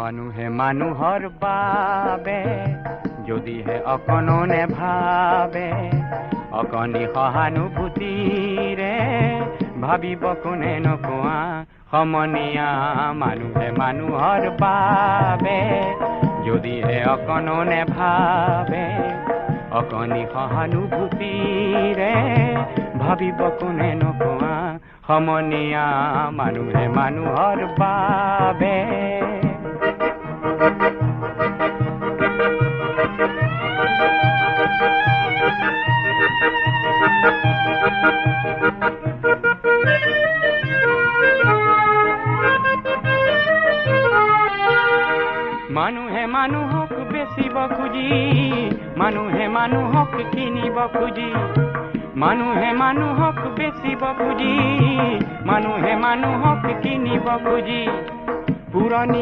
মানুহে মানুহৰ বাবে যদিহে অকণো নেভাবে অকণি সহানুভূতিৰে ভাবিব কোনে নোকোৱা সমনীয়া মানুহে মানুহৰ বাবে যদিহে অকণো নেভাবে অকণি সহানুভূতিৰে ভাবিব কোনে নোকোৱা সমনীয়া মানুহে মানুহৰ বাবে। मानू है मानू हक बेसी बखुजी। मानू है मानू हक किनी बखुजी। मानू है मानू हक बेसी